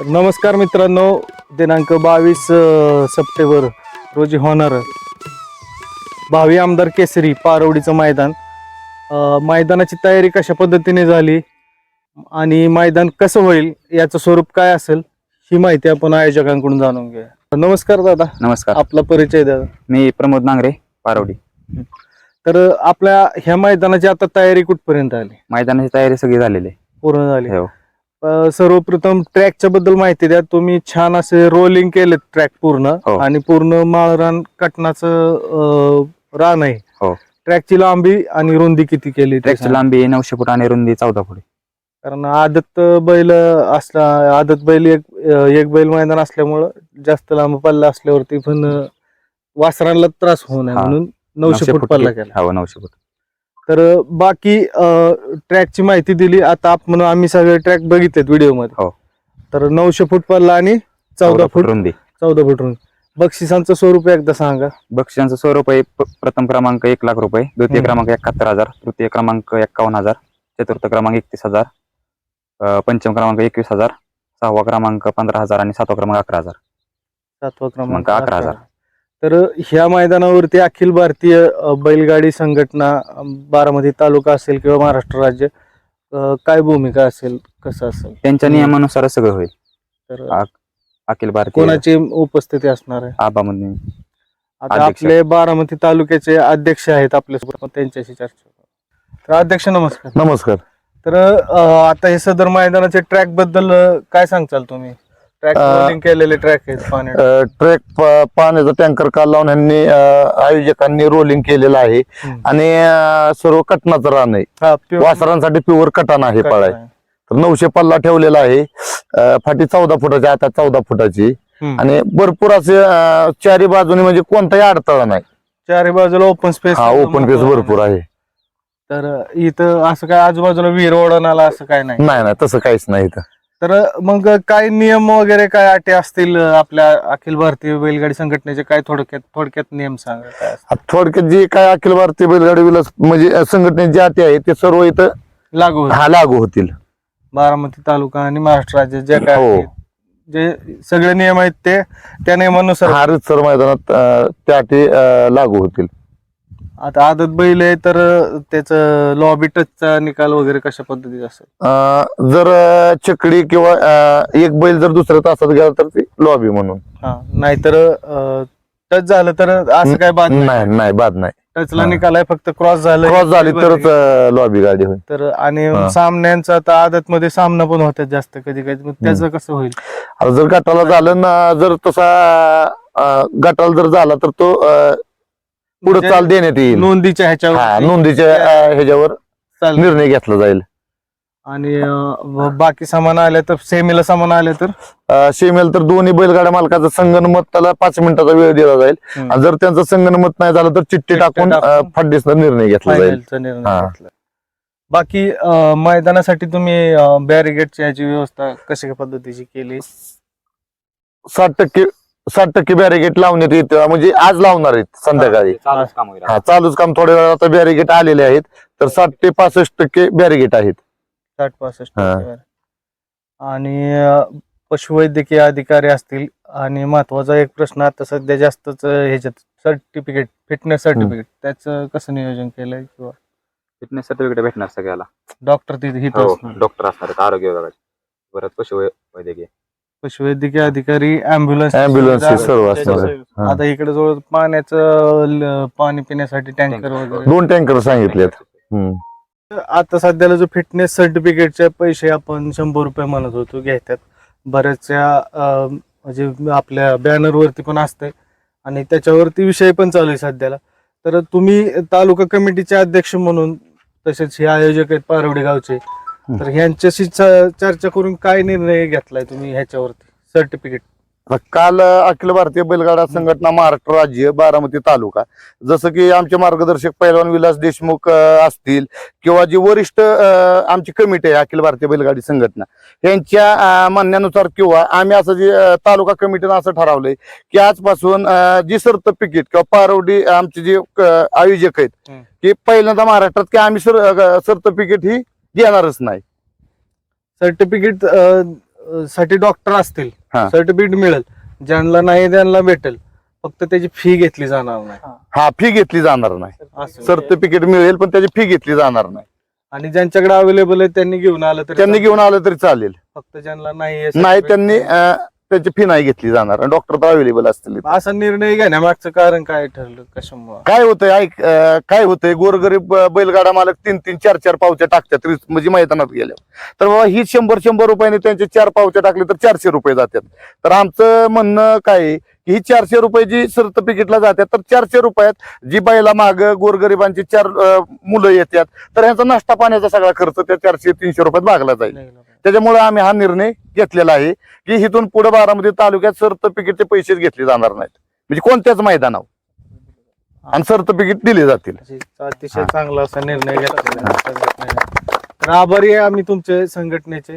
नमस्कार मित्रांनो दिनांक बावीस सप्टेंबर रोजी होणार भावी आमदार केसरी पारवडीचं मैदान. मैदानाची तयारी कशा पद्धतीने झाली आणि मैदान कसं होईल याचं स्वरूप काय असेल ही माहिती आपण आयोजकांकडून जाणून घेऊया. नमस्कार दादा. नमस्कार. आपला परिचय द्या. मी प्रमोद नांगरे पारवडी. तर आपल्या ह्या मैदानाची आता तयारी कुठपर्यंत आली? मैदानाची तयारी सगळी झालेली आहे. पूर्ण झाली. हो. सर्वप्रथम ट्रॅकच्या बद्दल माहिती द्या तुम्ही छान असे रोलिंग केले ट्रॅक पूर्ण हो. आणि पूर्ण माळरान कटनाचं अ, रान आहे हो. ट्रॅकची लांबी आणि रुंदी किती केली ते ट्रॅकची सांगा. लांबी नऊशे फूट आणि रुंदी चौदा फूट आहे. कारण आदत बैल असला आदत बैल एक एक बैल मैदान असल्यामुळं जास्त लांब पल्ला असल्यावरती पण वासरांना त्रास होऊ नये हा. म्हणून नऊशे फूट पल्ला केला हो नऊशे फूट तर बाकी ट्रॅकची माहिती दिली. आता आपण आम्ही सगळे ट्रॅक बघितलेत व्हिडिओमध्ये. हो. तर नऊशे फूट पल्ला आणि चौदा फूट रुंदी. चौदा फूट रुंदी. बक्षिसांचं स्वरूप एकदा सांगा. बक्षिसांचं स्वरूप आहे प- प्रथम क्रमांक एक लाख रुपये द्वितीय हम्म. क्रमांक एकाहत्तर हजार तृतीय क्रमांक एक्कावन्न हजार चतुर्थ क्रमांक एकतीस हजार अं, पंचम क्रमांक एकवीस हजार सहावा क्रमांक पंधरा हजार आणि सातवा क्रमांक अकरा हजार. सातवा क्रमांक अकरा. हजार. तर ह्या मैदानावरती अखिल भारतीय बैलगाडी संघटना बारामती तालुका असेल किंवा महाराष्ट्र राज्य काय भूमिका असेल कसं असेल? त्यांच्या. नियमानुसार सगळं होईल. तर आ- अखिल भारतीय कोणाची उपस्थिती असणार आहे? आबामध्ये आता अध्यक्ष. आपले बारामती तालुक्याचे अध्यक्ष आहेत आपल्यासोबत आपण त्यांच्याशी चर्चा करू. तर अध्यक्ष नमस्कार. नमस्कार. तर अ, आता हे सदर मैदानाचे ट्रॅकबद्दल अ, काय सांगचाल तुम्ही? ट्रॅक केलेले ट्रॅक आहेत ट्रॅक प- पाण्याचा टँकर काल लावून यांनी अ, आयोजकांनी रोलिंग केलेलं आहे. आणि अ, सर्व कटनाचं रान आहे. हा, pure वासरांसाठी प्युअर कटाण आहे cut पळाय. आहे. तर नऊशे पल्ला ठेवलेला आहे. अ, फाटी चौदा फुटाची आता चौदा फुटाची. हम्म. आणि भरपूर असे अ, चारी बाजूनी म्हणजे कोणताही अडथळा नाही. चारी बाजूला ओपन स्पेस हा ओपन पेस भरपूर आहे. तर इथं असं काय आजूबाजूला विहीर ओढणाला असं काय नाही? नाही नाही तसं काहीच नाही इथं. तर मग काय नियम वगैरे काय अटी असतील आपल्या अखिल भारतीय बैलगाडी संघटनेचे काय थोडक्यात थोडक्यात नियम सांगा काय असतील? आता थोडक्यात जे काय अखिल भारतीय बैलगाडी विलास म्हणजे संघटनेचे जे अटी आहेत ते सर्व इथं लागू. हा लागू होतील बारामती तालुका आणि महाराष्ट्र राज्य जे काय हो. आहेत, जे सगळे नियम आहेत ते त्या नियमानुसार हा सर मैदानात अ, त्या अटी अ, लागू होतील आता आदत बैल आहे तर त्याचं लॉबी टचचा निकाल वगैरे कशा पद्धतीचा असेल? अं, जर अं, चकडी किंवा अं, एक बैल जर दुसऱ्या तासात गेला तर ती लॉबी म्हणून. हा नाहीतर टच झालं तर असं काय बाद नाही? नाही नाही बाद नाही. टचला हा. निकाल आहे फक्त क्रॉस झालं क्रॉस झाली तरच लॉबी गाडी होईल. तर आणि हा. सामन्यांचा आता आदत मध्ये सामना पण होतात जास्त कधी कधी मग त्याचं कसं होईल? आता जर गटाला झालं ना जर तसा अं, गटाला जर झाला तर तो अं, पुढे म्हणजे चाल देण्यात येईल. नोंदीच्या हा ह्याच्यावर नोंदीच्या अं, ह्याच्यावर निर्णय घेतला जाईल. आणि अं, बाकी सामान आले तर सेमीला सामान आले तर? अं, शेमेल तर दोन्ही बैलगाड्या मालकाचा संगणमत त्याला पाच मिनिटाचा वेळ दिला जाईल. हम्म. आणि जर त्यांचं संगणमत नाही झालं तर चिठ्ठी चिठ्ठी टाकून टाकून. निर्णय घेतला जाईल. फायनलचा निर्णय हा. घेतला. बाकी अं, मैदानासाठी तुम्ही बॅरिगेटची याची व्यवस्था कशा पद्धतीची केली? साठ टक्के साठ टक्के बॅरिगेट लावण्यात येत म्हणजे आज लावणार आहेत संध्याकाळी. चालूच काम होईल हा चालूच काम. थोड्या वेळा आता बॅरिगेट आलेले आहेत. तर साठ ते पासष्ट टक्के बॅरिगेट आहेत. साठ पासष्ट हा. आणि अं, पशुवैद्यकीय अधिकारी असतील आणि महत्त्वाचा एक प्रश्न आता सध्या जास्तच अं, ह्याच्यात सर्टिफिकेट फिटनेस सर्टिफिकेट त्याचं कसं नियोजन केलंय किंवा? फिटनेस सर्टिफिकेट भेटणार सगळ्याला. डॉक्टर तिथे हो असणार. डॉक्टर असणार आहेत आरोग्य विभागाचे. परत पशु वैद्यकीय पशुवैद्यकीय अधिकारी अँब्युलन्स हे सर्व असणार आहे. हा. आता इकडे जवळ पाण्याचं ल- पाणी पिण्यासाठी टँकर. वगैरे दोन टँकर सांगितलेत हम्म. आता सध्याला जो फिटनेस सर्टिफिकेटचे पैसे आपण शंभर रुपये म्हणत होतो घेतात बऱ्याचशा अं, म्हणजे आपल्या बॅनरवरती पण असतंय आणि त्याच्यावरती विषय पण चालू आहे सध्याला तर तुम्ही तालुका कमिटीचे अध्यक्ष म्हणून तसेच हे आयोजक आहेत पारवडे गावचे तर ह्यांच्याशी च- चर्चा करून काय निर्णय घेतलाय तुम्ही ह्याच्यावरती? सर्टिफिकेट आता काल अं, अखिल भारतीय बैलगाडा संघटना महाराष्ट्र राज्य बारामती तालुका जसं की आमचे मार्गदर्शक पैलवान विलास देशमुख अं, असतील किंवा जी वरिष्ठ अं, आमची कमिटी आहे अखिल भारतीय बैलगाडी संघटना यांच्या अं, म्हणण्यानुसार किंवा आम्ही असं जे अं, तालुका कमिटीनं असं ठरवलंय की आजपासून अं, जी सर्टिफिकेट किंवा पारवडी आमचे जे आयोजक आहेत हम्म. की पहिल्यांदा महाराष्ट्रात की आम्ही सर सर्टिफिकेट ही घेणारच नाही. सर्टिफिकेटसाठी डॉक्टर असतील हा. सर्टिफिकेट मिळेल. ज्यांना नाही त्यांना भेटेल. फक्त त्याची फी घेतली जाणार नाही. हा. फी घेतली जाणार नाही. असं. सर्टिफिकेट मिळेल पण त्याची फी घेतली जाणार नाही. आणि ज्यांच्याकडे अवेलेबल आहे त्यांनी घेऊन आलं तर त्यांनी घेऊन आलं तरी चालेल. फक्त ज्यांना नाही आहे नाही certificate, त्यांनी अं, त्याची फी नाही घेतली जाणार. डॉक्टर तर अवेलेबल असतील असा निर्णय घेण्यामागचं कारण काय ठरलं? कशामुळे? काय होतंय? ऐक अं, काय होतंय? गोरगरीब अं, बैलगाडा मालक तीन तीन चार चार पावच्या टाकतात. रीस- म्हणजे मैदानात गेल्या तर बाबा ही शंभर शंभर रुपयाने त्यांचे चार पावच्या टाकले तर चारशे रुपये जातात. तर आमचं म्हणणं काय आहे? की ही चारशे रुपये जी सर्टिफिकेटला जातात तर चारशे रुपयात जी बैला माग गोरगरिबांची चार अं, मुलं येतात तर ह्यांचा नाश्ता पाण्याचा सगळा खर्च त्या चारशे तीनशे रुपयात भागला जाईल. त्याच्यामुळे आम्ही हा निर्णय घेतलेला आहे की इथून पुढे बारामती तालुक्यात सर्टिफिकेटचे पैसेच घेतले जाणार नाहीत. म्हणजे कोणत्याच मैदानावर. आणि सर्टिफिकेट दिले जातील. अतिशय चांगला असा निर्णय घेतला आभारी आहे आम्ही तुमचे संघटनेचे.